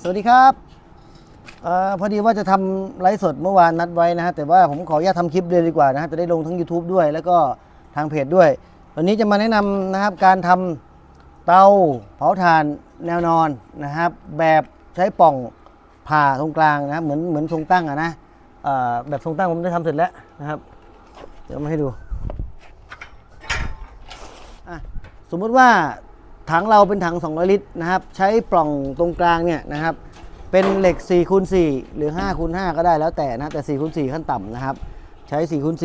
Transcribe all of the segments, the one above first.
สวัสดีครับอพอดีว่าจะทำไลฟ์สดเมื่อวานนัดไว้นะฮะแต่ว่าผมขออนุญาตทำคลิปเลยดีกว่านะฮะจะได้ลงทั้ง YouTube ด้วย แล้วก็ทางเพจด้วย วันนี้จะมาแนะนำนะครับการทำเตาเผาถ่านแนวนอนนะครับ แบบใช้ป่องผ่าตรงกลางนะครับเหมือนเหมือนทรงตั้งอะนะแบบทรงตั้งผมได้ทำเสร็จแล้วนะครับ เดี๋ยวมาให้ดูสมมุติว่า ถังเราเป็นถัง 200 ลิตรนะครับ ใช้ปล่องตรงกลางเนี่ยนะครับ เป็นเหล็ก4คูณ4หรือ5คูณ5ก็ได้แล้วแต่นะ แต่4คูณ4ขั้นต่ำนะครับ ใช้4คูณ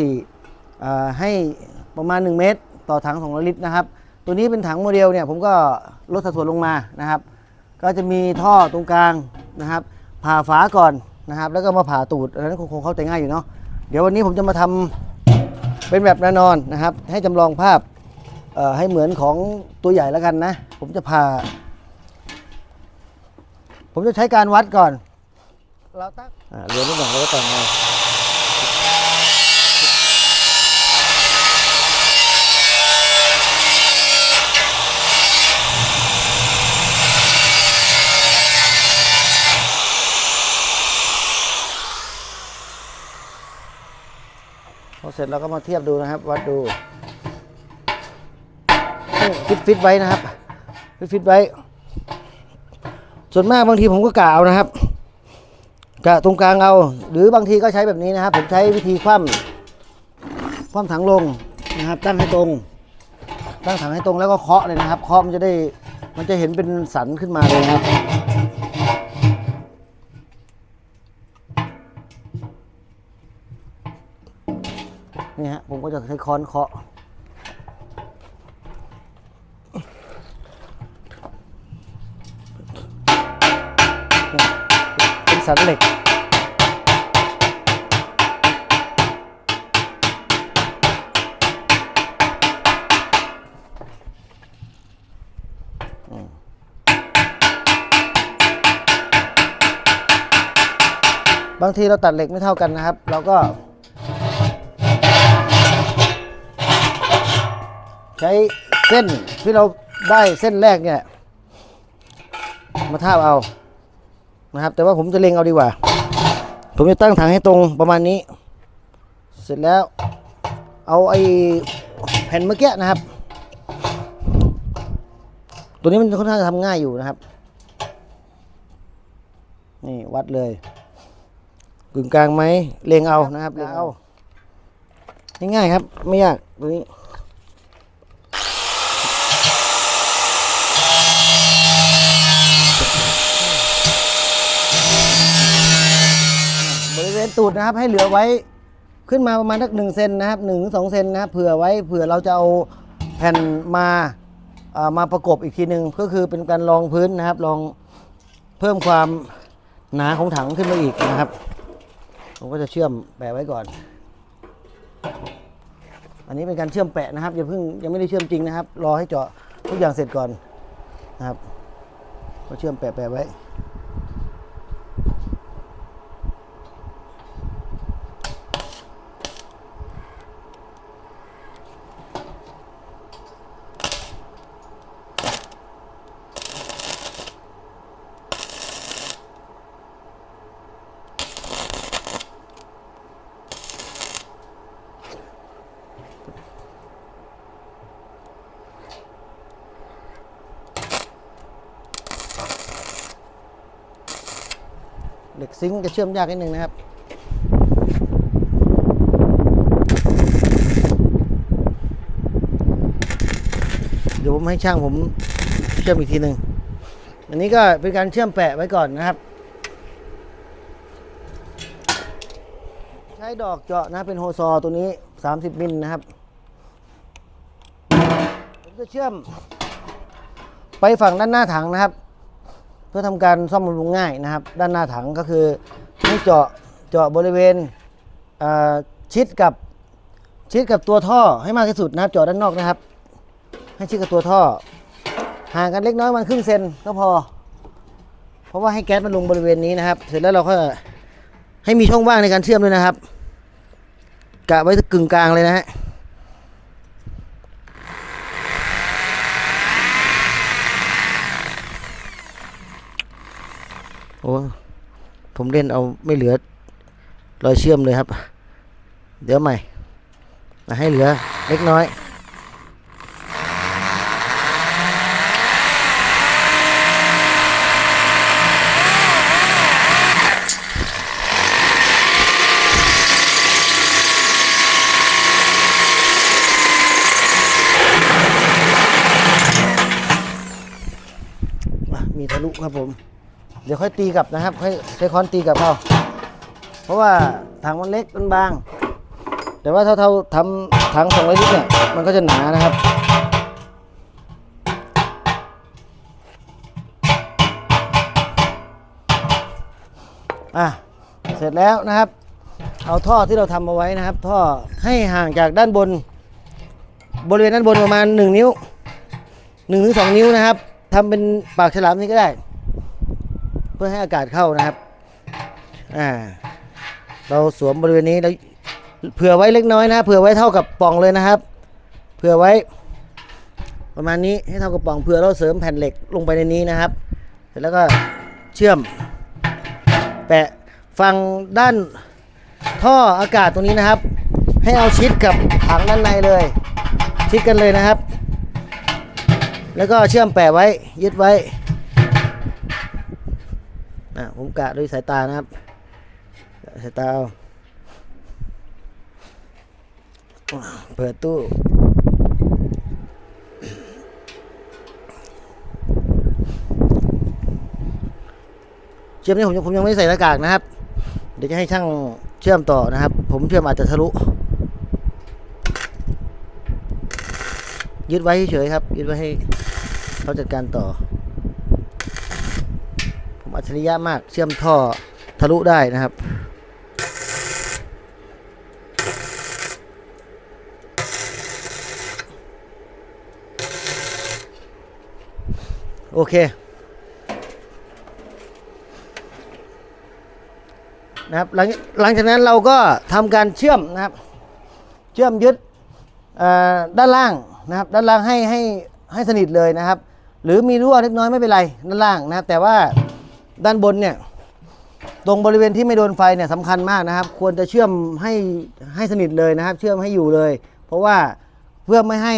4ให้ประมาณ 1 เมตร ต่อถัง 200 ลิตรนะครับ ตัวนี้เป็นถังโมเดลเนี่ยผมก็ลดสัดส่วนลงมานะครับ ก็จะมีท่อตรงกลางนะครับ ผ่าฝาก่อนนะครับ แล้วก็มาผ่าตูดอันนั้นคงเข้าใจง่ายอยู่เนาะ เดี๋ยววันนี้ผมจะมาทำเป็นแบบแนวนอนนะครับ ให้จำลองภาพ ให้เหมือนของตัวใหญ่แล้วกันนะ ผมจะผ่าผมจะใช้การวัดก่อน เราตั้งเรียนนิดหน่อยแล้วก็แต่งเอาพอเสร็จเราก็มาเทียบดูนะครับ วัดดู ฟิตฟิตไว้นะครับ ฟิตฟิตไว้ ส่วนมากบางทีผมก็กะเอานะครับกะตรงกลางเอา หรือบางทีก็ใช้แบบนี้นะครับ ผมใช้วิธีคว่ำคว่ำถังลงนะครับ ตั้งให้ตรง ตั้งถังให้ตรงแล้วก็เคาะเลยนะครับ เคาะมันจะได้มันจะเห็นเป็นสันขึ้นมาเลยนะครับนี่ฮะผมก็จะใช้ค้อนเคาะ สันเหล็ก บางทีเราตัดเหล็กไม่เท่ากันนะครับ เราก็ ใช้เส้นที่เราได้เส้นแรกเนี่ย มาทาบเอา นะครับ แต่ว่าผมจะเล็งเอาดีกว่า ผมจะตั้งถังให้ตรงประมาณนี้ เสร็จแล้ว เอาไอ้แผ่นเมื่อกี้นะครับ ตัวนี้มันค่อนข้างจะทำง่ายอยู่นะครับ นี่วัดเลยกึ่งกลางไหมเล็งเอานะครับเล็งเอาง่ายๆครับ ไม่ยากตัวนี้ บริเวณ ตูดนะครับ ให้เหลือไว้ขึ้นมาประมาณสักหนึ่งเซนนะครับหนึ่งถึงสองเซนนะครับเผื่อไว้เผื่อเราจะเอาแผ่นมาเอ่อมาประกบอีกทีหนึ่งก็คือเป็นการรองพื้นนะครับลองเพิ่มความหนาของถังขึ้นมาอีกนะครับ ผมก็จะเชื่อมแปะไว้ก่อน อันนี้เป็นการเชื่อมแปะนะครับอย่าเพิ่งยังไม่ได้เชื่อมจริงนะครับ รอให้เจาะทุกอย่างเสร็จก่อนนะครับ ก็เชื่อมแปะแปะไว้ เหล็กซิงจะเชื่อมยากนิดนึงนะครับ เดี๋ยวผมให้ช่างผมเชื่อมอีกทีหนึ่งอันนี้ก็เป็นการเชื่อมแปะไว้ก่อนนะครับ ใช้ดอกเจาะนะเป็นโฮซอตัวนี้ 30 มิลนะครับ ผมจะเชื่อมไปฝั่งด้านหน้าถังนะครับ พื่อทำการซ่อมบำรุงง่ายนะครับ ด้านหน้าถังก็คือให้เจาะเจาะบริเวณชิดกับชิดกับตัวท่อให้มากที่สุดนะครับเจาะด้านนอกนะครับ ให้ชิดกับตัวท่อ ห่างกันเล็กน้อยมันครึ่งเซนก็พอ เพราะว่าให้แก๊สมันลงบริเวณนี้นะครับ เสร็จแล้วเราก็ให้มีช่องว่างในการเชื่อมด้วยนะครับกะไว้กึ่งกลางเลยนะฮะ อ้ผมเล่นเอาไม่เหลือรอยเชื่อมเลยครับ เดี๋ยวใหม่มาให้เหลือเล็กน้อยมีทะลุครับผม เดี๋ยวค่อยตีกลับนะครับ ค่อยใช้ค้อนตีกลับเอาเพราะว่าถังมันเล็กมันบาง แต่ว่าถ้าเท่าทำถังสองร้อยลิตรเนี่ยมันก็จะหนานะครับอะเสร็จแล้วนะครับ เอาท่อที่เราทำเอาไว้นะครับ ท่อให้ห่างจากด้านบน บริเวณด้านบนประมาณ 1 นิ้ว1ถึง2นิ้วนะครับทำเป็นปากฉลามนี่ก็ได้ เพื่อให้อากาศเข้านะครับอ่าเราสวมบริเวณนี้แล้วเผื่อไว้เล็กน้อยนะเผื่อไว้เท่ากับป่องเลยนะครับเผื่อไว้ ประมาณนี้ให้เท่ากับป่องเผื่อเราเสริมแผ่นเหล็กลงไปในนี้นะครับ เสร็จแล้วก็เชื่อม แปะฝั่งด้านท่ออากาศตรงนี้นะครับ ให้เอาชิดกับถังด้านในเลย ชิดกันเลยนะครับ แล้วก็เชื่อมแปะไว้ยึดไว้ อะผมกะด้วยสายตานะครับ สายตาเาเปิดตู้เชื่อมนี่ผมยังผมยังไม่ใส่หน้ากากนะครับ เดี๋ยวจะให้ช่างเชื่อมต่อนะครับ ผมเชื่อมอาจจะทะลุยึดไว้เฉยครับยึดไว้ให้เขาจัดการต่อ อัจฉริยะมากเชื่อมท่อทะลุได้นะครับ โอเคนะครับหลังหลังจากนั้นเราก็ทำการเชื่อมนะครับ เชื่อมยึดด้านล่างนะครับ ด้านล่างให้ให้ให้สนิทเลยนะครับ หรือมีรั่วเล็กน้อยไม่เป็นไรด้านล่างนะครับ แต่ว่า ด้านบนเนี่ยตรงบริเวณที่ไม่โดนไฟเนี่ยสำคัญมากนะครับ ควรจะเชื่อมให้ให้สนิทเลยนะครับ เชื่อมให้อยู่เลย เพราะว่าเพื่อไม่ให้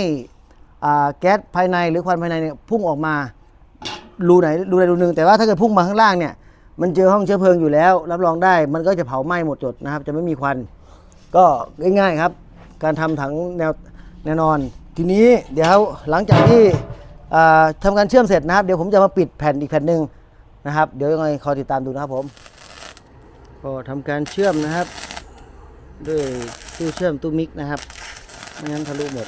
อ่าแก๊สภายในหรือควันภายในเนี่ยพุ่งออกมารูไหนรูใดรูหนึ่งแต่ว่าถ้าเกิดพุ่งมาข้างล่างเนี่ยมันเจอห้องเชื้อเพลิงอยู่แล้ว รับรองได้มันก็จะเผาไหม้หมดจดนะครับ จะไม่มีควัน ก็ง่ายๆครับ การทำถังแนวแน่นอน ทีนี้เดี๋ยวหลังจากที่อ่าทำการเชื่อมเสร็จนะครับ เดี๋ยวผมจะมาปิดแผ่นอีกแผ่นหนึ่ง นะครับ เดี๋ยวยังไงคอยติดตามดูนะครับผม ก็ทำการเชื่อมนะครับ ด้วยตู้เชื่อมตู้มิกนะครับไม่งั้นทะลุหมด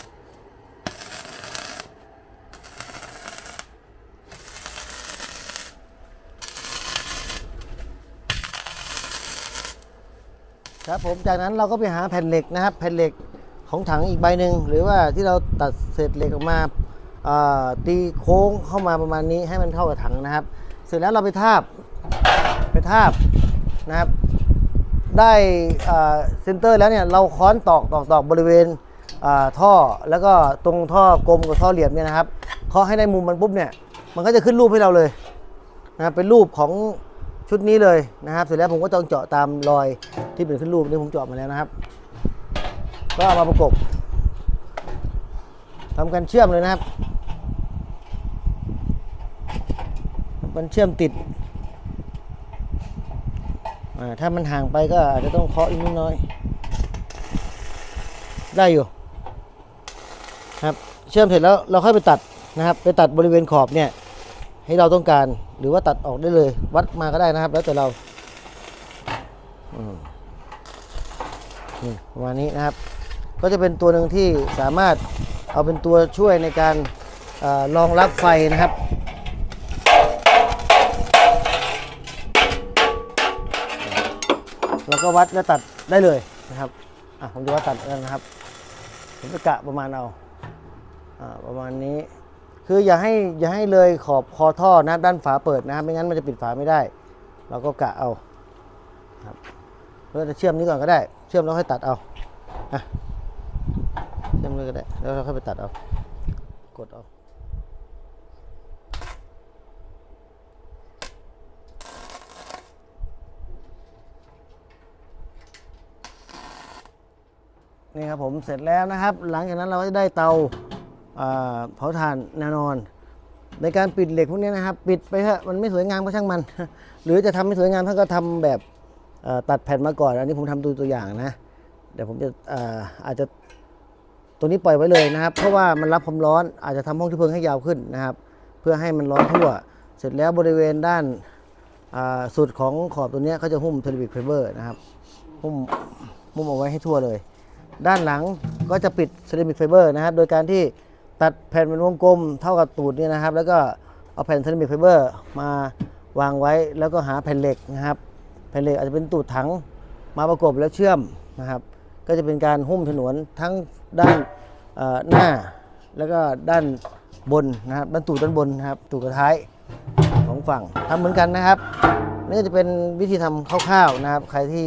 ครับผมจากนั้นเราก็ไปหาแผ่นเหล็กนะครับ แผ่นเหล็กของถังอีกใบหนึ่งหรือว่าที่เราตัดเศษเหล็กออกมาตีโค้งเข้ามาประมาณนี้ให้มันเข้ากับถังนะครับ เสร็จแล้วเราไปทาบ ไปทาบนะครับ ได้เซนเตอร์แล้วเนี่ยเราค้อนตอกตอกตอกบริเวณท่อแล้วก็ตรงท่อกลมกับท่อเหลี่ยมเนี่ยนะครับเคาะให้ได้มุมมันปุ๊บเนี่ยมันก็จะขึ้นรูปให้เราเลยนะครับเป็นรูปของชุดนี้เลยนะครับ เสร็จแล้วผมก็ต้องเจาะตามรอยที่เป็นขึ้นรูปนี่ผมเจาะมาแล้วนะครับ ก็เอามาประกบทำการเชื่อมเลยนะครับ มันเชื่อมติด ถ้ามันห่างไปก็อาจจะต้องเคาะอีกนิดน้อย ได้อยู่ครับ เชื่อมเสร็จแล้วเราค่อยไปตัดนะครับ ไปตัดบริเวณขอบเนี่ย ให้เราต้องการ หรือว่าตัดออกได้เลย วัดมาก็ได้นะครับ แล้วแต่เรานี่ประมาณนี้นะครับ ก็จะเป็นตัวหนึ่งที่สามารถเอาเป็นตัวช่วยในการออรองรับไฟนะครับ ก็วัดและตัดได้เลยนะครับอะผมจะวัดตัดแล้วนะครับ ผมจะกะประมาณเอาอ่าประมาณนี้ คืออย่าให้อย่าให้เลยขอบคอท่อนะด้านฝาเปิดนะครับไม่งั้นมันจะปิดฝาไม่ได้ เราก็กะเอาครับเราจะเชื่อมนี้ก่อนก็ได้ เชื่อมแล้วค่อยตัดเอาอะเชื่อมเลยก็ได้แล้วเราค่อยไปตัดเอากดเอา นี่ครับผมเสร็จแล้วนะครับ หลังจากนั้นเราก็จะได้เตาเผาถ่านแน่นอน ในการปิดเหล็กพวกนี้นะครับ ปิดไปเถอะมันไม่สวยงามก็ช่างมัน หรือจะทำไม่สวยงามท่านก็ทำแบบตัดแผ่นมาก่อน อันนี้ผมทำตัวตัวอย่างนะเดี๋ยวผมจะอาจจะตัวนี้ปล่อยไว้เลยนะครับ เพราะว่ามันรับความร้อนอาจจะทำห้องที่เพิงให้ยาวขึ้นนะครับ เพื่อให้มันร้อนทั่ว เสร็จแล้วบริเวณด้านสุดของขอบตัวนี้เขาจะหุ้มเทอร์บิกไฟเบอร์นะครับหุ้มหุ้มเอาไว้ให้ทั่วเลย ด้านหลังก็จะปิดเซรามิกไฟเบอร์นะครับ โดยการที่ตัดแผ่นเป็นวงกลมเท่ากับตูดเนี่ยนะครับ แล้วก็เอาแผ่นเซรามิกไฟเบอร์มาวางไว้แล้วก็หาแผ่นเหล็กนะครับ แผ่นเหล็กอาจจะเป็นตูดถังมาประกบแล้วเชื่อมนะครับ ก็จะเป็นการหุ้มฉนวนทั้งด้านหน้า แล้วก็ด้านบนนะครับด้านตูดด้านบนนะครับตูดกระท้ายของฝั่งทำเหมือนกันนะครับนี่จะเป็นวิธีทำคร่าวๆนะครับ ใครที่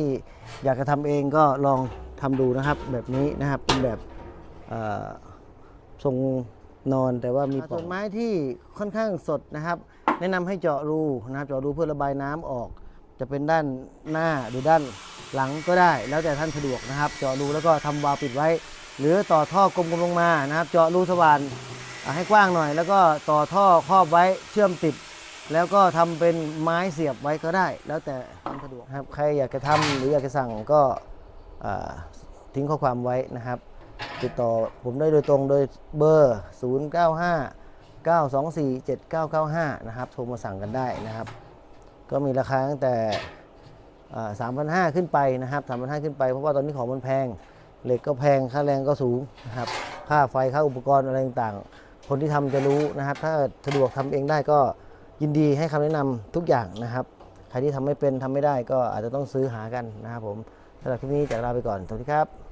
อยากจะทำเองก็ลอง ทำดูนะครับ แบบนี้นะครับเป็นแบบทรงนอนแต่ว่ามีต้นไม้ที่ค่อนข้างสดนะครับ แนะนำให้เจาะรูนะครับเจาะรูเพื่อระบายน้ำออก จะเป็นด้านหน้าหรือด้านหลังก็ได้ แล้วแต่ท่านสะดวกนะครับ เจาะรูแล้วก็ทำวาล์วปิดไว้ หรือต่อท่อกลมๆลงมานะครับ เจาะรูสว่านให้กว้างหน่อย แล้วก็ต่อท่อครอบไว้เชื่อมติด แล้วก็ทำเป็นไม้เสียบไว้ก็ได้ แล้วแต่ความสะดวกครับใครอยากจะทำหรืออยากจะสั่งก็ ทิ้งข้อความไว้นะครับ ติดต่อผมได้โดยตรงโดยเบอร์ 095 924 7995 นะครับ โทรมาสั่งกันได้นะครับ ก็มีราคาตั้งแต่สามพันห้าขึ้นไปนะครับสามพันห้าขึ้นไป เพราะว่าตอนนี้ของมันแพง เหล็กก็แพง ค่าแรงก็สูงนะครับ ค่าไฟ ค่าอุปกรณ์อะไรต่างๆ คนที่ทำจะรู้นะครับ ถ้าสะดวกทำเองได้ก็ยินดีให้คำแนะนำทุกอย่างนะครับ ใครที่ทำไม่เป็นทำไม่ได้ก็อาจจะต้องซื้อหากันนะครับผม สำหรับคลิปนี้จากลาไปก่อน สวัสดีครับ